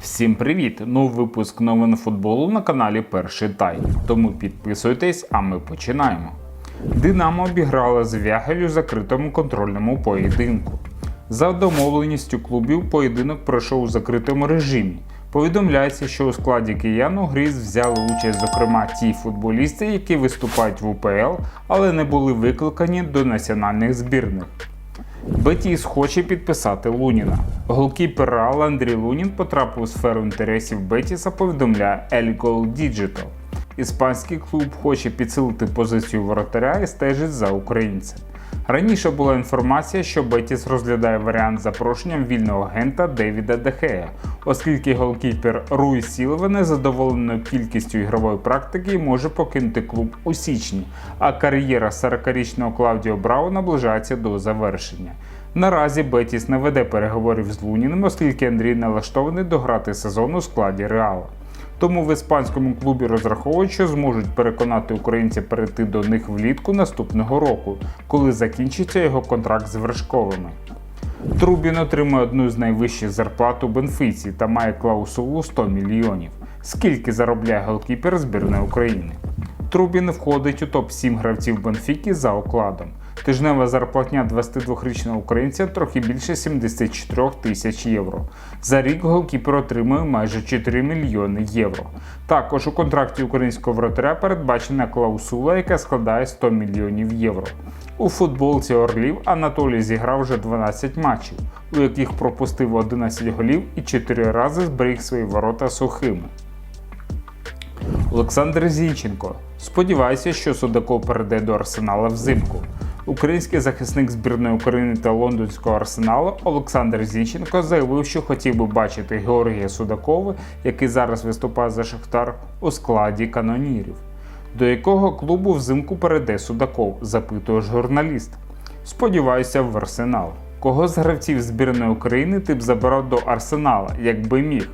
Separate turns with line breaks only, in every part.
Всім привіт! Новий випуск новин футболу на каналі Перший Тай. Тому підписуйтесь, а ми починаємо. Динамо обіграла Звягель у закритому контрольному поєдинку. За домовленістю клубів поєдинок пройшов у закритому режимі. Повідомляється, що у складі киян у грі взяли участь, зокрема, ті футболісти, які виступають в УПЛ, але не були викликані до національних збірних. Бетіс хоче підписати Луніна. Голкіпер Реала Андрій Лунін потрапив у сферу інтересів Бетіса, повідомляє El Gol Digital. Іспанський клуб хоче підсилити позицію воротаря і стежить за українцем. Раніше була інформація, що Бетіс розглядає варіант запрошенням вільного агента Девіда Дехея, оскільки голкіпер Руй Сілва незадоволеною кількістю ігрової практики може покинути клуб у січні, а кар'єра 40-річного Клаудіо Браво наближається до завершення. Наразі Бетіс не веде переговорів з Луніним, оскільки Андрій налаштований дограти сезон у складі Реала. Тому в іспанському клубі розраховують, що зможуть переконати українця перейти до них влітку наступного року, коли закінчиться його контракт з вершковими. Трубін отримує одну з найвищих зарплат у Бенфіці та має клаусулу 100 мільйонів. Скільки заробляє голкіпер збірної України? Трубін входить у топ-7 гравців Бенфіки за окладом. Тижнева зарплатня 22-річного українця трохи більше 74 тисяч євро. За рік голкіпер отримує майже 4 мільйони євро. Також у контракті українського вратаря передбачена клаусула, яка складає 100 мільйонів євро. У футболці Орлів Анатолій зіграв вже 12 матчів, у яких пропустив 11 голів і 4 рази зберіг свої ворота сухими. Олександр Зінченко. Сподіваюся, що Судаков перейде до Арсенала взимку. Український захисник збірної України та лондонського арсеналу Олександр Зінченко заявив, що хотів би бачити Георгія Судакова, який зараз виступає за Шахтар, у складі канонірів. До якого клубу взимку перейде Судаков? запитує журналіст. Сподіваюся, в арсенал. Кого з гравців збірної України ти б забирав до арсенала, якби міг?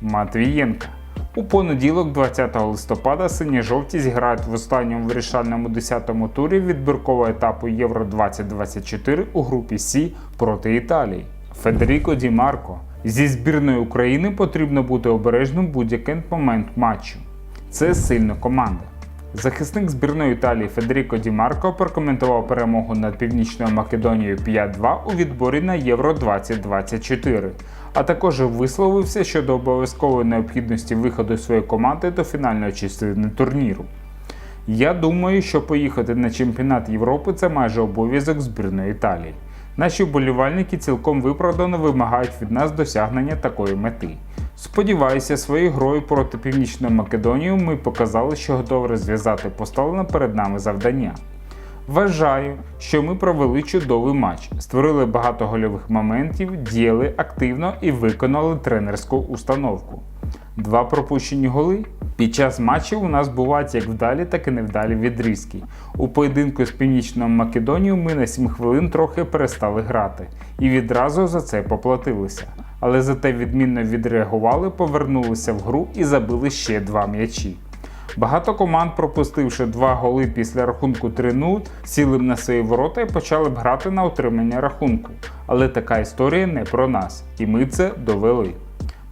Матвієнка. У понеділок, 20 листопада, сині-жовті зіграють в останньому вирішальному 10-му турі відбіркового етапу Євро 2024 у групі Сі проти Італії. Федеріко Ді Марко. Зі збірної України потрібно бути обережним будь-який момент матчу. Це сильна команда. Захисник збірної Італії Федеріко Ді Марко прокоментував перемогу над Північною Македонією 5-2 у відборі на Євро 2024, а також висловився щодо обов'язкової необхідності виходу своєї команди до фінальної частини турніру. Я думаю, що поїхати на чемпіонат Європи це майже обов'язок збірної Італії. Наші вболівальники цілком виправдано вимагають від нас досягнення такої мети. Сподіваюся, своєю грою проти Північної Македонії ми показали, що готові розв'язати поставлене перед нами завдання. Вважаю, що ми провели чудовий матч, створили багато гольових моментів, діяли активно і виконали тренерську установку. Два пропущені голи. Під час матчів у нас бувають як вдалі, так і невдалі відрізки. У поєдинку з Північною Македонією ми на 7 хвилин трохи перестали грати і відразу за це поплатилися. Але зате відмінно відреагували, повернулися в гру і забили ще два м'ячі. Багато команд, пропустивши два голи після рахунку 3-0, сіли б на свої ворота і почали б грати на отримання рахунку. Але така історія не про нас, і ми це довели.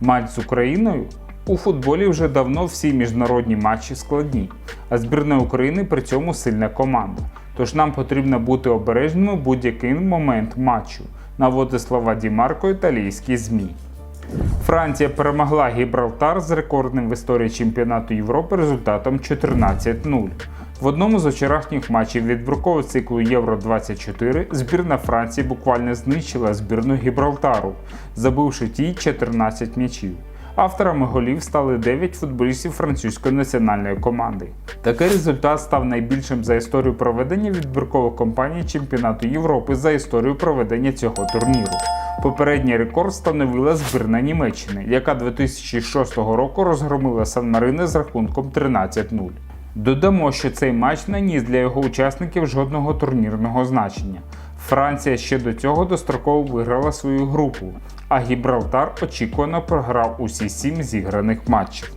Матч з Україною у футболі вже давно всі міжнародні матчі складні, а збірна України при цьому сильна команда. Тож нам потрібно бути обережними будь-який момент матчу, наводить слова Дімарко італійські ЗМІ. Франція перемогла Гібралтар з рекордним в історії чемпіонату Європи результатом 14-0. В одному з вчорашніх матчів відбіркового циклу Євро 24 збірна Франції буквально знищила збірну Гібралтару, забивши тій 14 м'ячів. Авторами голів стали 9 футболістів французької національної команди. Такий результат став найбільшим за історію проведення відбіркової кампанії чемпіонату Європи за історію проведення цього турніру. Попередній рекорд встановила збірна Німеччини, яка 2006 року розгромила Сан Марино з рахунком 13-0. Додамо, що цей матч не ніс для його учасників жодного турнірного значення. Франція ще до цього достроково виграла свою групу, а Гібралтар очікувано програв усі сім зіграних матчів.